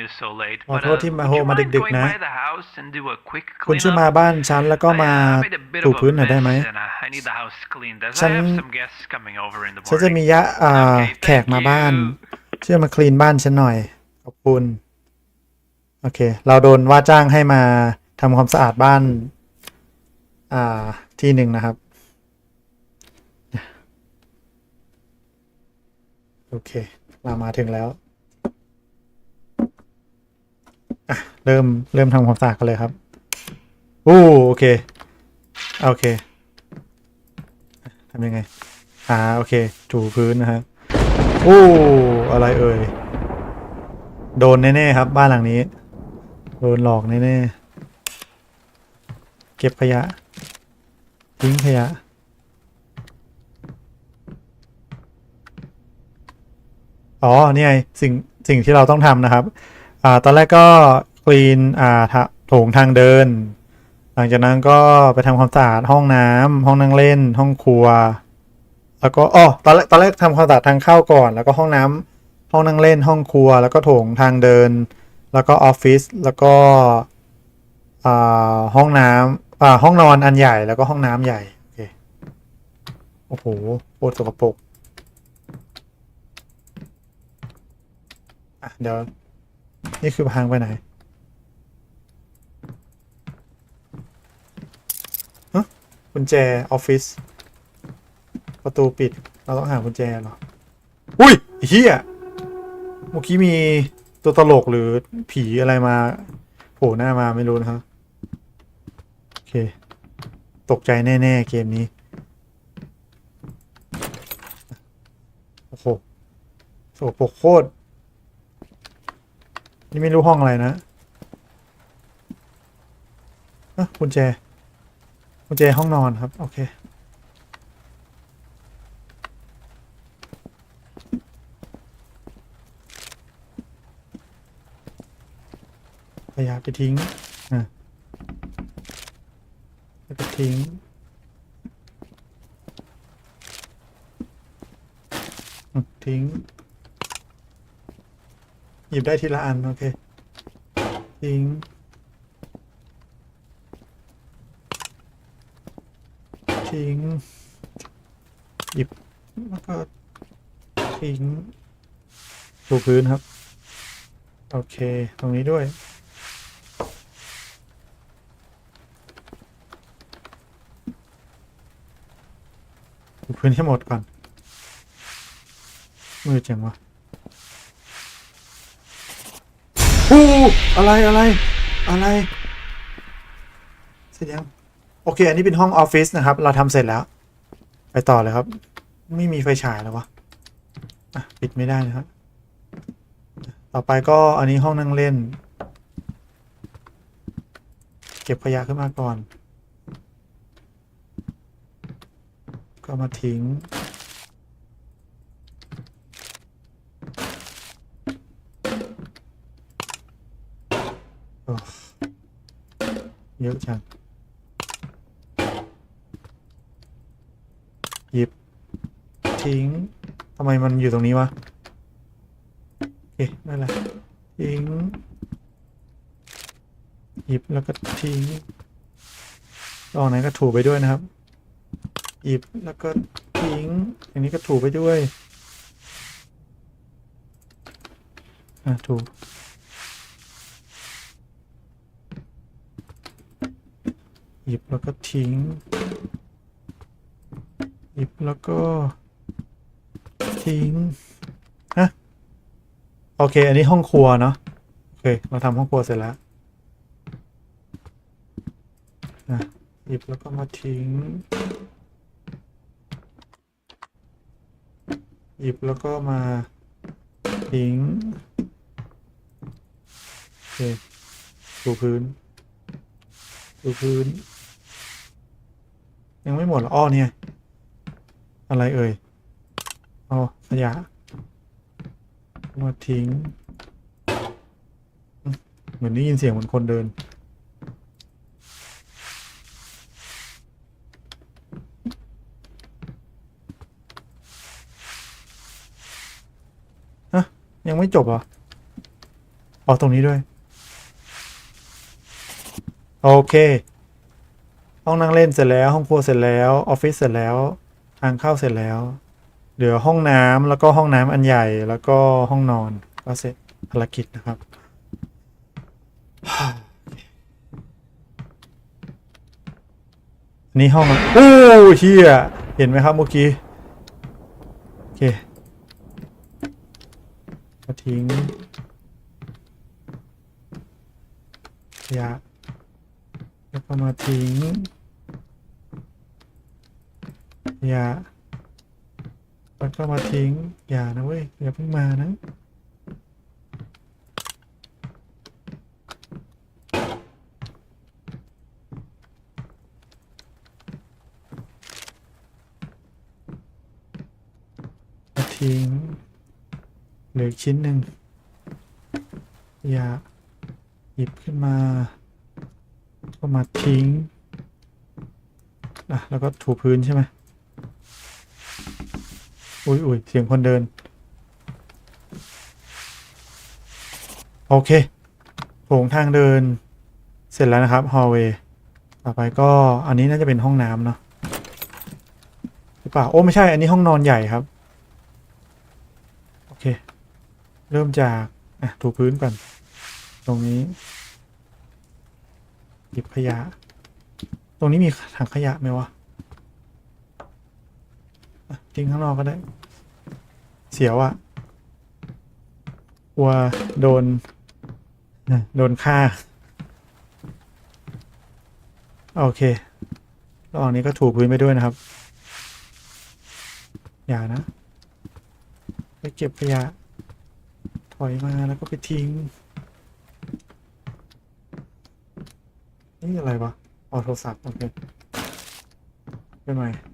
you so late. ขอ But โทษ uh, ที่มา would โฮ you มา mind ดึก going ๆนะ by the house and do a quick คุณช่วย cleanup? มาบ้านฉันแล้วก็ I, มา uh, made a bit ถู of พื้น a หน่อยได้ไหม mess and uh, I need the house cleaned as ฉั I น have some guests coming over in the ฉันจะมี morning. ยะอ่า Okay, แขก thank มาบ้าน you. ช่วยมาคลีนบ้านฉันหน่อย ขอบคุณ โอเค เราโดนว่าจ้างให้มาทำความสะอาดบ้าน อ่า ที่หนึ่งนะครับ โอเค เรามาถึงแล้ว อะเริ่มเริ่มทำความสะอาดกันเลยครับอู้โอเคโอเคทำยังไงอ่าโอเคถูพื้นนะครับอู้อะไรเอ่ยโดนแน่ๆครับ บ้านหลังนี้ โดนหลอกแน่ๆเก็บขยะทิ้งขยะอ๋อนี่ไงสิ่งสิ่งที่เราต้องทำนะครับ อ่าตอนแรกก็คลีนอ่าโถงทางเดิน หลังจากนั้นก็ไปทำความสะอาดห้องน้ำห้องนั่งเล่น ห้องครัว แล้วก็อ๋อตอนแรกตอนแรกทำความสะอาดทางเข้าก่อน แล้วก็ห้องน้ำห้องนั่งเล่น ห้องครัว แล้วก็โถงทางเดิน แล้วก็ออฟฟิศแล้วก็อ่าห้องน้ำอ่าห้องนอนอันใหญ่แล้วก็ห้องน้ำใหญ่โอเคโอ้โหโคตรสกปรกอะเดี๋ยว นี่คือทางไปไหนฮะกุญแจออฟฟิศประตูปิด เราต้องหากุญแจเหรอ อุ้ยเฮียเมื่อกี้มีตัวตลกหรือผีอะไรมาโผล่หน้ามาไม่รู้นะครับโอเค ตกใจแน่ ๆ เกมนี้ โอ้โหโสโปกโคตร นี่ไม่รู้ห้องอะไรนะอะกุญแจกุญแจห้องนอนครับ โอเคขยะไปทิ้ง อะแล้วก็ทิ้งทิ้ง หยิบได้ทีละอัน โอเคทิ้งทิ้งหยิบแล้วก็ทิ้งถูพื้นครับ โอเค ตรงนี้ด้วยถูพื้นให้หมดก่อน มือจังวะ อะไรอะไร อะไร เสร็จยัง โอเค อันนี้เป็นห้องออฟฟิศนะครับ เราทำเสร็จแล้ว ไปต่อเลยครับ ไม่มีไฟฉายแล้ววะอะปิดไม่ได้นะครับ ต่อไปก็อันนี้ห้องนั่งเล่น เก็บขยะขึ้นมาก่อน ก็มาทิ้ง เยอะจังหยิบ ทิ้งทำไมมันอยู่ตรงนี้วะโอเคนั่นแหละทิ้งหยิบแล้วก็ทิ้งลองไหนก็ถูไปด้วยนะครับ หยิบแล้วก็ทิ้งอย่างนี้ก็ถูไปด้วย อะถู หยิบแล้วก็ทิ้ง หยิบแล้วก็ ทิ้ง ฮะ โอเค อันนี้ห้องครัวเนาะ โอเค เราทำห้องครัวเสร็จแล้วนะหยิบแล้วก็มาทิ้ง หยิบแล้วก็มาทิ้ง โอเคถูพื้นถูพื้น ยังไม่หมดหรออ้อเนี่ย อะไรเอ่ยอ๋อขยะมาทิ้ง เหมือนได้ยินเสียงเหมือนคนเดิน ฮะ ยังไม่จบเหรออ๋อตรงนี้ด้วย โอเค ห้องนั่งเล่นเสร็จแล้ว ห้องครัวเสร็จแล้วออฟฟิศเสร็จแล้ว ทางเข้าเสร็จแล้ว เหลือห้องน้ำแล้วก็ห้องน้ำอันใหญ่แล้วก็ห้องนอนก็เสร็จภารกิจนะครับนี่ห้องโอ้เฮียเห็นไหมครับเมื่อกี้ โอเคมาทิ้งขยะแล้วก็มาทิ้ง ขยะแล้วก็มาทิ้ง อย่านะเว้ย อย่าเพิ่งมานะ มาทิ้ง เหลือชิ้นหนึ่ง อย่า หยิบขึ้นมา ก็มาทิ้ง อะ แล้วก็ถูพื้นใช่ไหม อุ้ยอุ้ยเสียงคนเดิน โอเคโถงทางเดิน เสร็จแล้วนะครับฮอลเวย์ต่อไปก็อันนี้น่าจะเป็นห้องน้ำเนาะหรือเปล่า โอ้ ไม่ใช่ อันนี้ห้องนอนใหญ่ครับ โอเค เริ่มจาก อะ ถูพื้นก่อน ตรงนี้ หยิบขยะ ตรงนี้มีถังขยะไหมวะอะ ทิ้งข้างนอกก็ได้ เสียวอะกลัวโดนอะโดนฆ่า โอเคระหว่างนี้ก็ถูพื้นไปด้วยนะครับ อย่านะ ไปเก็บขยะ ถอยมาแล้วก็ไปทิ้ง นี่อะไรวะออโทรศัพท์ โอเคเป็นไง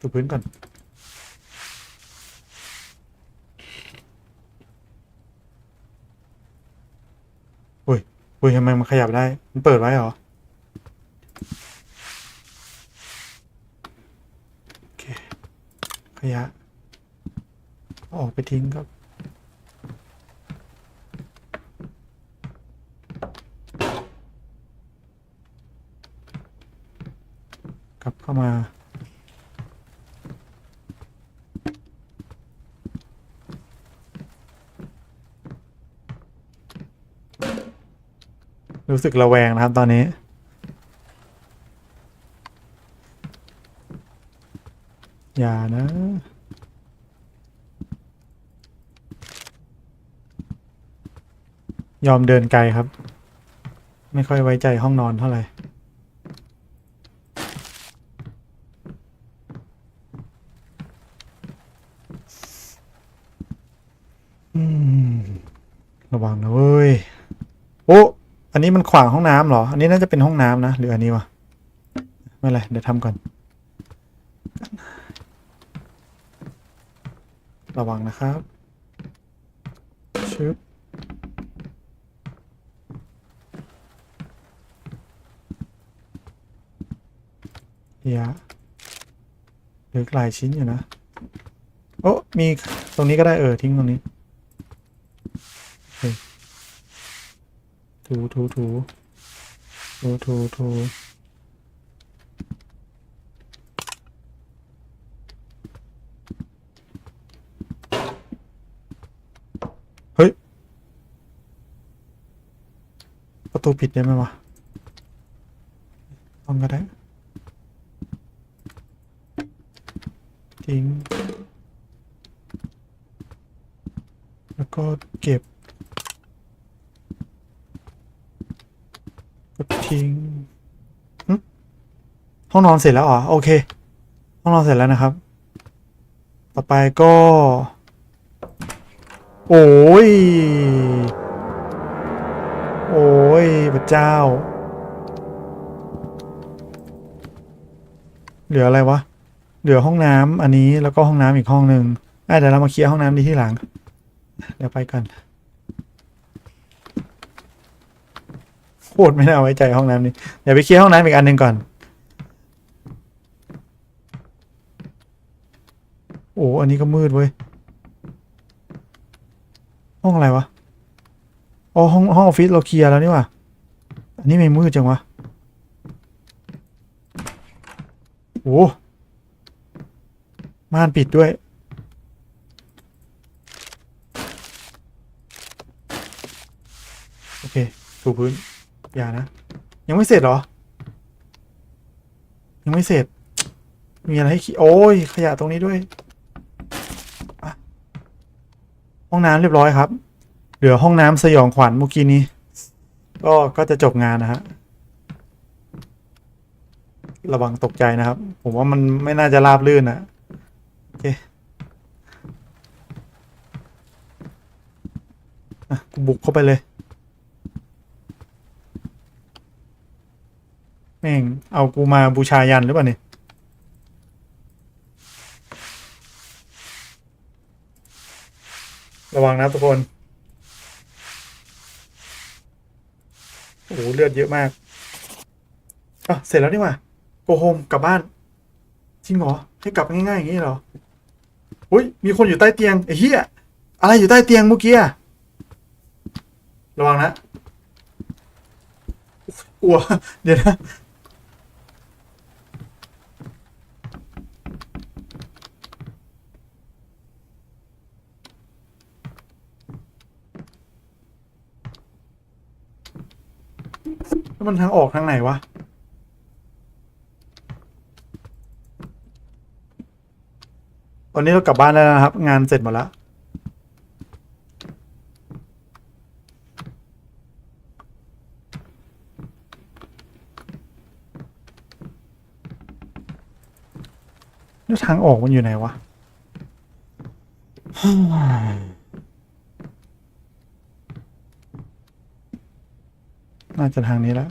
ถูพื้นก่อน อุ้ย อุ้ยทำไมมันขยับได้ มันเปิดไว้เหรอ โอเค ขยะ อออกไปทิ้งครับกลับเข้ามา รู้สึกระแวงนะครับตอนนี้ อย่านะยอมเดินไกลครับ ไม่ค่อยไว้ใจห้องนอนเท่าไหร่ อืม ระวังนะเว้ย โอ้ อันนี้มันขวางห้องน้ำเหรอ อันนี้น่าจะเป็นห้องน้ำนะ หรืออันนี้วะ ไม่เป็นไร เดี๋ยวทำก่อน ระวังนะครับ ชึบอย่าเหลือหลายชิ้นอยู่นะ โอ้มีตรงนี้ก็ได้เออ ทิ้งตรงนี้ โอเค ถูถูถูถูถูถูเฮ้ย ประตูปิดได้ไหมวะต้องก็ได้ทิ้งแล้วก็เก็บ ก็ทิ้งหึ ห้องนอนเสร็จแล้วเหรอโอเค ห้องนอนเสร็จแล้วนะครับ ต่อไปก็ โอ้ย โอ้ยพระเจ้า เหลืออะไรวะ เหลือห้องน้ำอันนี้แล้วก็ห้องน้ำอีกห้องหนึ่งเดี๋ยวเรามาเคลียร์ห้องน้ำดีที่หลัง เดี๋ยวไปกันโคตรไม่น่าไว้ใจห้องน้ำนี้ เดี๋ยวไปเคลียร์ห้องน้ำอีกอันหนึ่งก่อน โอ้อันนี้ก็มืดเว้ย ห้องอะไรวะ อ๋อห้องห้องออฟฟิศเราเคลียร์แล้วนี่ว่าอันนี้ไม่มืดจังวะ โอ้ม่านปิดด้วย โอเคถูพื้น อย่านะ ยังไม่เสร็จเหรอ ยังไม่เสร็จ มีอะไรให้ขี้โอ้ย ขยะตรงนี้ด้วยอะ ห้องน้ำเรียบร้อยครับ เหลือห้องน้ำสยองขวัญเมื่อกี้นี้ ก็ก็จะจบงานนะฮะระวังตกใจนะครับ ผมว่ามันไม่น่าจะราบลื่นนะโอเคอะกูบุกเข้าไปเลย แม่ง เอากูมาบูชายันหรือเปล่าเนี่ย ระวังนะทุกคนโอ้โหเลือดเยอะมากอะเสร็จแล้วนี่ว่าโกโฮมกลับบ้าน จริงเหรอ ให้กลับง่ายๆอย่างนี้เหรออุ้ยมีคนอยู่ใต้เตียงไอ้เหี้ยอะไรอยู่ใต้เตียงเมื่อกี้อะระวังนะกลัวเดี๋ยวนะ มันทางออกทางไหนวะ วันนี้เรากลับบ้านแล้วนะครับ งานเสร็จหมดแล้วแล้วทางออกมันอยู่ไหนวะ น่าจะทางนี้แล้ว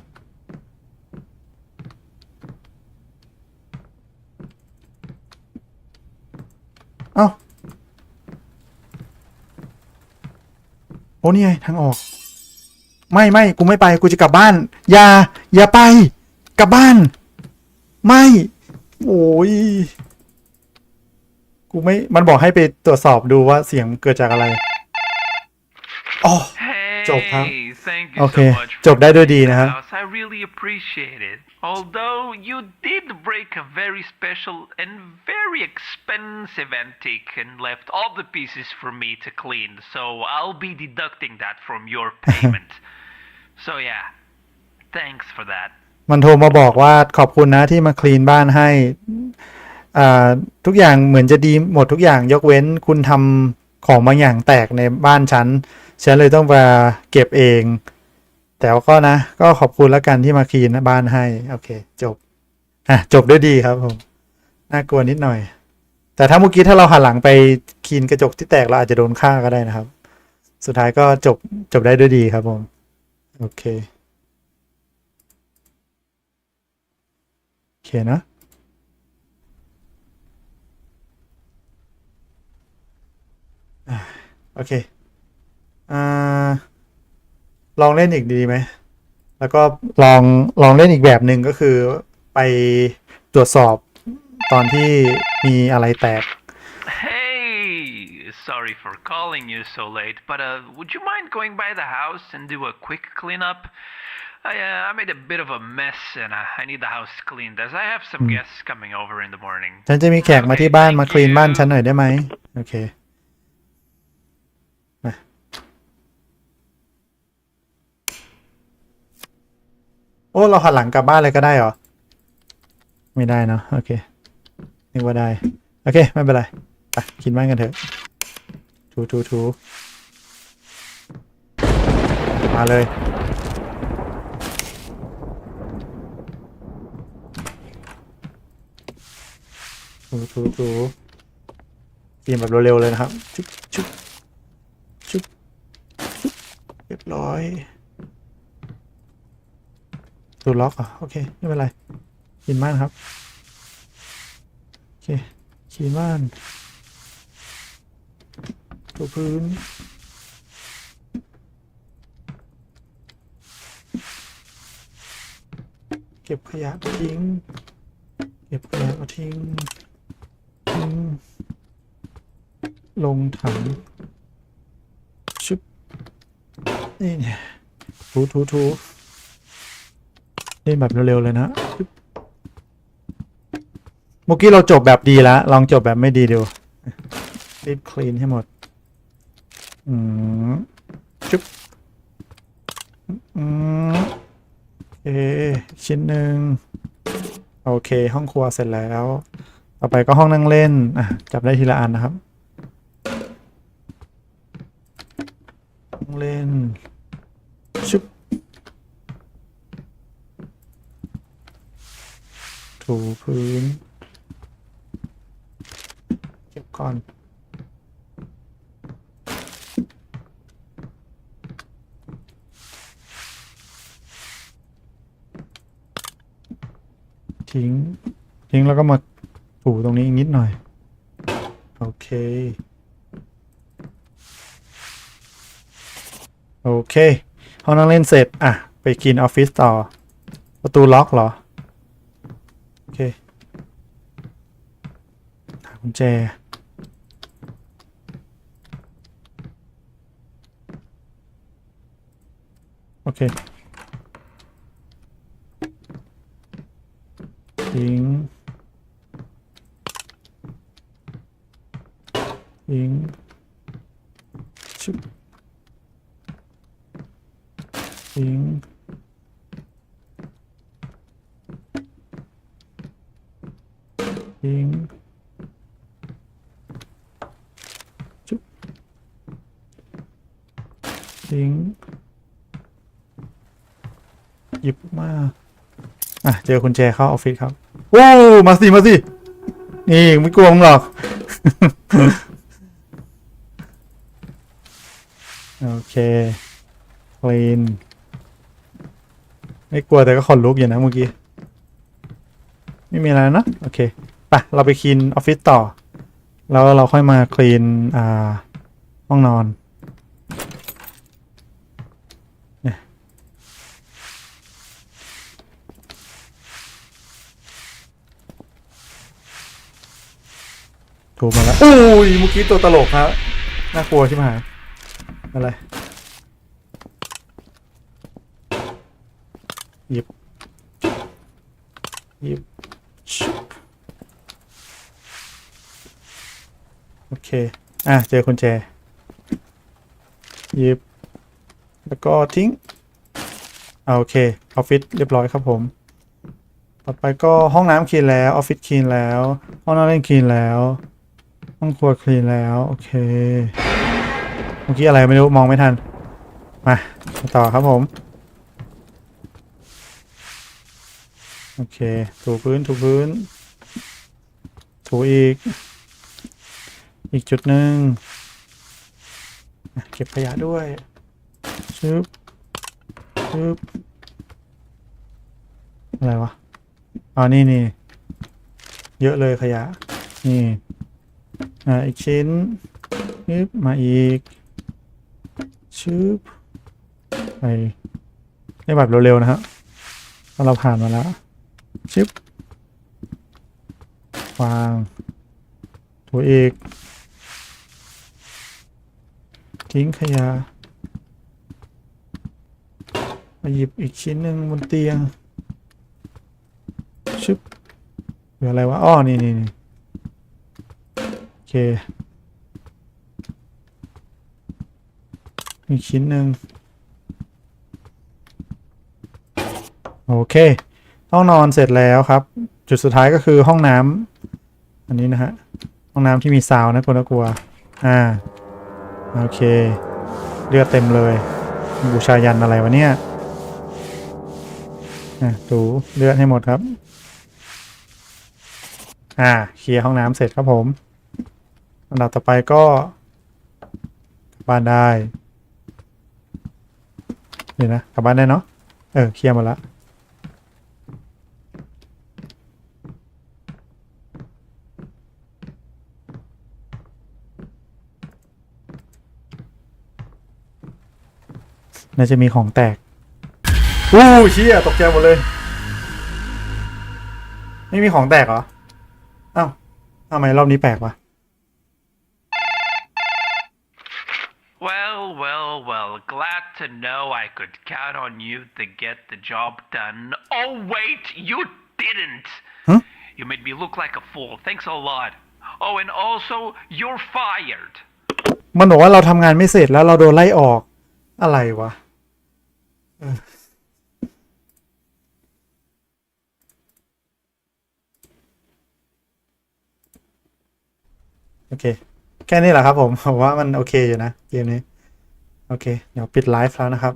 เอ้า โอ้นี่ไงทางออก ไม่ไม่กูไม่ไปกูจะกลับบ้าน อย่า อย่าไป กลับบ้าน ไม่ โอ้ย กูไม่ มันบอกให้ไปตรวจสอบดูว่าเสียงเกิดจากอะไร อ๋อ Job, huh? Hey, thank you Okay, so much. for job ได้ด้วยดี cleaning นะ the ฮะ house. I really appreciate it. Although you did break a very special and very expensive antique and left all the pieces for me to clean, so I'll be deducting that from your payment. so yeah, thanks for that. มันโทรมาบอกว่าขอบคุณนะที่มาคลีนบ้านให้อ่าทุกอย่างเหมือนจะดีหมดทุกอย่างยกเว้นคุณทำ ของบางอย่างแตกในบ้านฉัน ฉันเลยต้องมาเก็บเอง แต่ก็นะ ก็ขอบคุณแล้วกันที่มาคีนบ้านให้ โอเค จบ อะ จบด้วยดีครับผม น่ากลัวนิดหน่อย แต่ถ้าเมื่อกี้ถ้าเราหันหลังไปคีนกระจกที่แตกเราอาจจะโดนฆ่าก็ได้นะครับ สุดท้ายก็จบจบได้ด้วยดีครับผม โอเค โอเคนะ โอเคอ่าลองเล่นอีกดีไหม แล้วก็ลองลองเล่นอีกแบบหนึ่งก็คือไปตรวจสอบตอนที่มีอะไรแตก Hey, sorry for calling you so late, but uh, would you mind going by the house and do a quick cleanup? I, uh, I made a bit of a mess and uh, I need the house cleaned as I have some guests coming over in the morning. ฉันจะมีแขกมาที่บ้านมาคลีนบ้านฉันหน่อยได้ไหมโอเค โอ้ เราหันหลังกลับบ้านเลยก็ได้เหรอ ไม่ได้เนอะโอเคนึกว่าได้ โอเค ไม่เป็นไรไปกินบ้านกันเถอะทูทูทูมาเลยถูถูถูเตรียมแบบเร็วๆเลยนะครับชุบชุบชุบเรียบร้อย ตูล็อกอะโอเคไม่เป็นไรขีนม่านครับ โอเคขีนม่านถูพื้น เก็บขยะทิ้ง เก็บขยะมาทิ้งทิ้ง ลงถังชุบนี่เนี่ยทูทูทู เล่นแบบเร็วๆเลยนะเมื่อกี้เราจบแบบดีแล้วลองจบแบบไม่ดีดูรีบคลีนให้หมด อืมจุ๊บอืมโอชิ้นหนึ่งโอเค ห้องครัวเสร็จแล้ว ต่อไปก็ห้องนั่งเล่นอะจับได้ทีละอันนะครับห้องเล่นชุบ ถูพื้น เก็บก่อนทิ้ง ทิ้งแล้วก็มาถูตรงนี้อีกนิดหน่อย โอเค โอเคห้องนั่งเล่นเสร็จ อะ ไปกินออฟฟิศต่อ ประตูล็อกเหรอโอเค หากุ ญแจ โอเคทิ้งทิ้งชุบทิ้งทิ้งชุบ ทิ้ง หยิบมา อะ เจอคุณแจเข้าออฟฟิศครับโอ้มาสิ มาสิ นี่ไม่กลัวมึงหรอก โอเคคลีนไม่กลัวแต่ก็ขนลุกอยู่นะเมื่อกี้ ไม่มีอะไรนะ โอเคไปเราไปคลีนออฟฟิศต่อ แล้วเราค่อยมาคลีนอ่าห้องนอน ถูกมาแล้วโอ้ยเมื่อกี้ตัวตลกครับน่ากลัวใช่ไหมอะไรหยิบหยิบโอเค อะ เจอกุญแจหยิบ แล้วก็ทิ้งอ่าโอเค ออฟฟิศเรียบร้อยครับผม ต่อไปก็ห้องน้ำคลีนแล้ว ออฟฟิศคลีนแล้ว ห้องนั่งเล่นคลีนแล้ว ห้องครัวคลีนแล้ว โอเค เมื่อกี้อะไรไม่รู้ มองไม่ทันมามาต่อครับผม โอเค ถูพื้น ถูพื้น ถูอีก อีกจุดหนึ่งเก็บขยะด้วยชึบชึบอะไรวะอ๋อนี่นี่เยอะเลยขยะ นี่ อ่าอีกชิ้นชึบมาอีกชึบไปได้แบบเร็วๆนะครับเพราะเราผ่านมาแล้วชึบวางถูอีก ทิ้งขยะมาหยิบอีกชิ้นหนึ่งบนเตียงชึบเหลืออะไรวะอ้อนี่นี่นี่ เค อีกชิ้นหนึ่งโอเคห้องนอนเสร็จแล้วครับ จุดสุดท้ายก็คือห้องน้ำอันนี้นะฮะห้องน้ำที่มีซาวนะกลัวนะกลัวอ่าโอเค เลือดเต็มเลย บูชายันอะไรวะเนี่ยอะถูเลือดให้หมดครับ อ่าเคลียร์ห้องน้ำเสร็จครับผม อันดับต่อไปก็กลับบ้านได้เดี๋ยวนะกลับบ้านได้เนาะเออเคลียร์หมดละน่าจะมีของแตกอู้เชี่ยตกใจหมดเลย ไม่มีของแตกเหรอ อ้าวทำไมรอบนี้แปลกวะ Well, well, well, glad to know I could count on you to get the job done. Oh, wait, you didn't! Huh? You made me look like a fool. Thanks a lot. Oh, and also, you're fired. มันบอกว่าเราทำงานไม่เสร็จแล้วเราโดนไล่ออกอะไรวะเออโอเค แค่นี้แหละครับผมผมว่ามันโอเคอยู่นะเกมนี้ โอเค เดี๋ยวปิดไลฟ์แล้วนะครับ